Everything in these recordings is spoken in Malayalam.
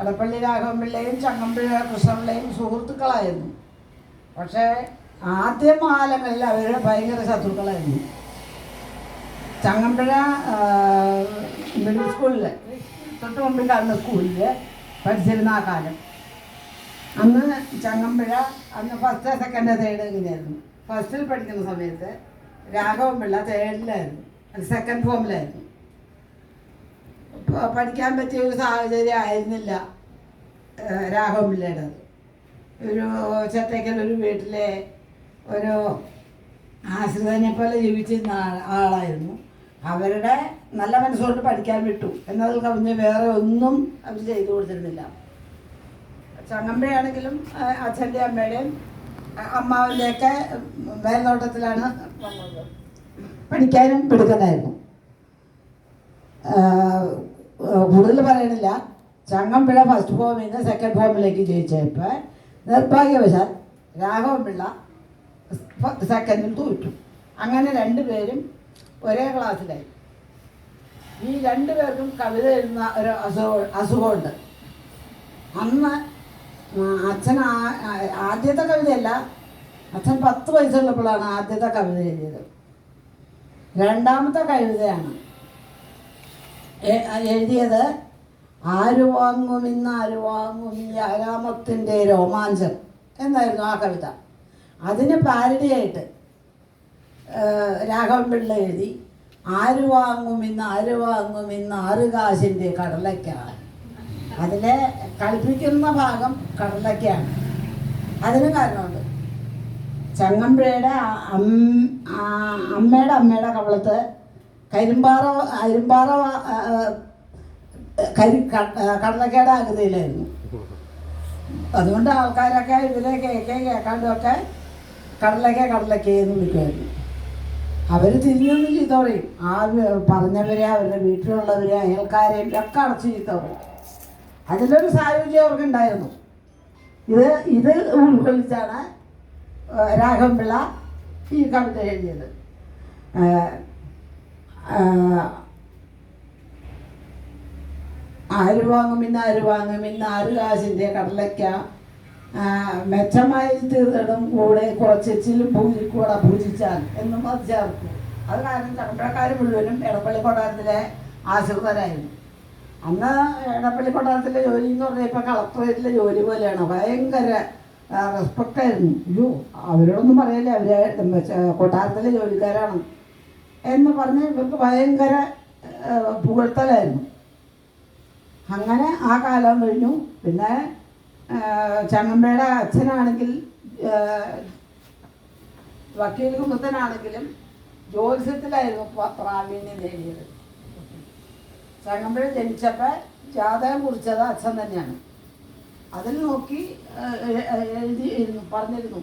എടപ്പള്ളി രാഘവൻപിള്ളയും ചങ്ങമ്പിള്ള കൃഷ്ണപിള്ളയും സുഹൃത്തുക്കളായിരുന്നു. പക്ഷേ ആദ്യ കാലങ്ങളിൽ അവർ ഭയങ്കര ശത്രുക്കളായിരുന്നു. ചങ്ങമ്പുഴ മിഡിൽ സ്കൂളിൽ തൊട്ട് മുമ്പിൽ കാണുന്ന സ്കൂളിൽ പഠിച്ചിരുന്ന ആ കാലം. അന്ന് ചങ്ങമ്പുഴ അന്ന് ഫസ്റ്റ് സെക്കൻഡ് തേർഡ് ഇങ്ങനെയായിരുന്നു. ഫസ്റ്റിൽ പഠിക്കുന്ന സമയത്ത് രാഘവൻ പിള്ള തേർഡിലായിരുന്നു സെക്കൻഡ് ഫോമിലായിരുന്നു പഠിക്കാൻ പറ്റിയ ഒരു സാഹചര്യം ആയിരുന്നില്ല ഏഹ് പിള്ളയുടെ ഒരു ചേട്ടയ്ക്കൽ ഒരു വീട്ടിലെ ഒരു ആശ്രിതനെ പോലെ ജീവിച്ചിരുന്ന ആളായിരുന്നു. അവരുടെ നല്ല മനസ്സുകൊണ്ട് പഠിക്കാൻ വിട്ടു. എന്നതിൽ കവിഞ്ഞ് വേറെ ഒന്നും അവർ ചെയ്തു കൊടുത്തിരുന്നില്ല. ചങ്ങമ്പയാണെങ്കിലും അച്ഛന്റെ അമ്മയുടെയും അമ്മാവിന്റെയൊക്കെ മേൽനോട്ടത്തിലാണ് പഠിക്കാനും പിടുക്കനായിരുന്നു കൂടുതൽ പറയണില്ല. ചങ്ങമ്പിള്ള ഫസ്റ്റ് ഫോമിൽ നിന്ന് സെക്കൻഡ് ഫോമിലേക്ക് ജയിച്ചപ്പോൾ നിർഭാഗ്യവശാൽ രാഘവൻ പിള്ള സെക്കൻഡിൽ തോറ്റു. അങ്ങനെ രണ്ടുപേരും ഒരേ ക്ലാസ്സിലായി ഈ രണ്ടുപേർക്കും കവിത എഴുതുന്ന ഒരു അസുഖം അസുഖമുണ്ട്. അന്ന് അച്ഛൻ ആദ്യത്തെ കവിതയല്ല അച്ഛൻ പത്ത് വയസ്സുള്ളപ്പോഴാണ് ആദ്യത്തെ കവിത എഴുതിയത്. രണ്ടാമത്തെ കവിതയാണ് എഴുതിയത് ആര് വാങ്ങും ഇന്ന് ആര് വാങ്ങും ഈ ആരാമത്തിന്റെ രോമാഞ്ചം. എന്നായിരുന്നു ആ കവിത? അതിന് പാരഡിയായിട്ട് രാഘവൻ പിള്ള എഴുതി ആര് വാങ്ങും ഇന്ന് ആര് വാങ്ങും ഇന്ന് ആറ് കാശിന്റെ കടലയ്ക്കാണ്. അതിലെ കളിപ്പിക്കുന്ന ഭാഗം കടലയ്ക്കാണ്. അതിന് കാരണമുണ്ട്. ചങ്ങമ്പുഴയുടെ അമ്മയുടെ അമ്മയുടെ കവളത്ത് കരിമ്പാറ അരിമ്പാറ കരി ക- ആ, ആകൃതിയിലായിരുന്നു. അതുകൊണ്ട് ആൾക്കാരൊക്കെ ഇവരെ കേക്കെ കേൾക്കാണ്ടുമൊക്കെ കടലക്ക കടലക്ക എന്ന് വിളിക്കുമായിരുന്നു. അവർ തിരിഞ്ഞൊന്നും ചീത്ത പറയും. ആ പറഞ്ഞവരെ അവരുടെ വീട്ടിലുള്ളവരെ അയൽക്കാരെയും ഒക്കെ അടച്ച് ചീത്ത പറയും. അതിലൊരു സായുജ്യം അവർക്കുണ്ടായിരുന്നു. ഇത് ഇത് ഉൾക്കൊള്ളിച്ചാണ് രാഘവൻ രാഘവൻപിള്ള ഈ കവിത എഴുതിയത്. ആര് വാങ്ങും ഇന്ന് ആര് വാങ്ങും? ഇന്ന് ആര് കാശിന്റെ കടലയ്ക്ക? മെച്ചമായി തീർന്നിടും. കൂടെ കുറച്ചിലും പൂജിക്കൂടെ പൂജിച്ചാൽ എന്നും അത് ചേർക്കും അത് കാരണം ചക്കപ്പഴക്കാർ മുഴുവനും എടപ്പള്ളി കൊട്ടാരത്തിലെ ആശ്രിതരായിരുന്നു അന്ന് എടപ്പള്ളി കൊട്ടാരത്തിലെ ജോലി എന്ന് പറഞ്ഞാൽ ഇപ്പം കളക്ടറേറ്റിലെ ജോലി പോലെയാണ്. ഭയങ്കര റെസ്പെക്റ്റ് ആയിരുന്നു. അയ്യോ അവരോടൊന്നും പറയല്ലേ? അവരെ കൊട്ടാരത്തിലെ ജോലിക്കാരാണ്. എന്ന് പറഞ്ഞ് ഇവർക്ക് ഭയങ്കര പുകഴ്ത്തലായിരുന്നു. അങ്ങനെ ആ കാലം കഴിഞ്ഞു. പിന്നെ ചങ്ങമ്പയുടെ അച്ഛനാണെങ്കിൽ വക്കീൽ കുമ്പത്തനാണെങ്കിലും ജ്യോത്സ്യത്തിലായിരുന്നു പ്രാവീണ്യം നേടിയത്. ചങ്ങമ്പഴ ജനിച്ചപ്പോൾ ജാതകം കുറിച്ചത് അച്ഛൻ തന്നെയാണ്. അതിൽ നോക്കി എഴുതി പറഞ്ഞിരുന്നു.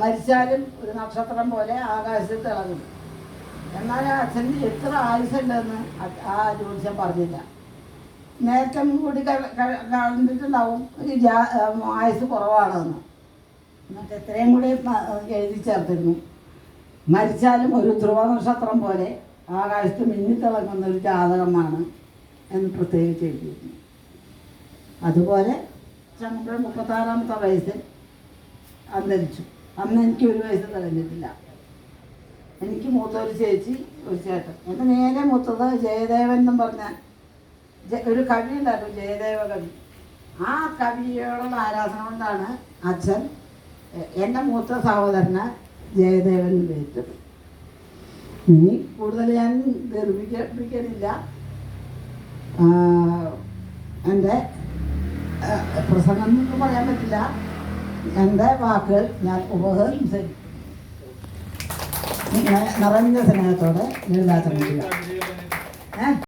മരിച്ചാലും ഒരു നക്ഷത്രം പോലെ ആകാശത്ത് ഇളകും എന്നാൽ അച്ഛന് എത്ര ആയുസുണ്ടെന്ന് ആ ജ്യോതിഷം പറഞ്ഞില്ല. നേരത്തെ കൂടി കണ്ടിട്ടുണ്ടാവും ആയുസ് കുറവാണെന്ന്. എന്നിട്ട് എത്രയും കൂടി എഴുതി ചേർത്തിരുന്നു. മരിച്ചാലും ഒരു ധ്രുവ നക്ഷത്രം പോലെ ആകാശത്ത് മിന്നിത്തിളങ്ങുന്ന ഒരു ജാതകമാണ് എന്ന് പ്രത്യേകിച്ച് എഴുതിയിരുന്നു. അതുപോലെ ചങ്ങമ്പുഴ മുപ്പത്താറാമത്തെ വയസ്സിൽ അന്തരിച്ചു അന്ന് എനിക്ക് ഒരു വയസ്സ് തികഞ്ഞിട്ടില്ല എനിക്ക് മൂത്ത ഒരു ചേച്ചി ഒരു ചേട്ടൻ. എന്റെ നേരെ മൂത്തത് ജയദേവൻ എന്നും പറഞ്ഞ ഒരു കവി ഉണ്ടായിരുന്നു ജയദേവ കവി. ആ കവിയോടുള്ള ആരാധന കൊണ്ടാണ് അച്ഛൻ എന്റെ മൂത്ത സഹോദരന് ജയദേവൻ പേരിട്ടത് ഇനി കൂടുതൽ ഞാൻ ദീർഘിപ്പിക്കുന്നില്ല എന്റെ പ്രസംഗം എന്നൊന്നും പറയാൻ പറ്റില്ല. എന്റെ വാക്കുകൾ ഞാൻ ഉപസംഹരിക്കും നിറഞ്ഞ സ്നേഹത്തോടെ ലളിതാചരണം ചെയ്യാം ഏ?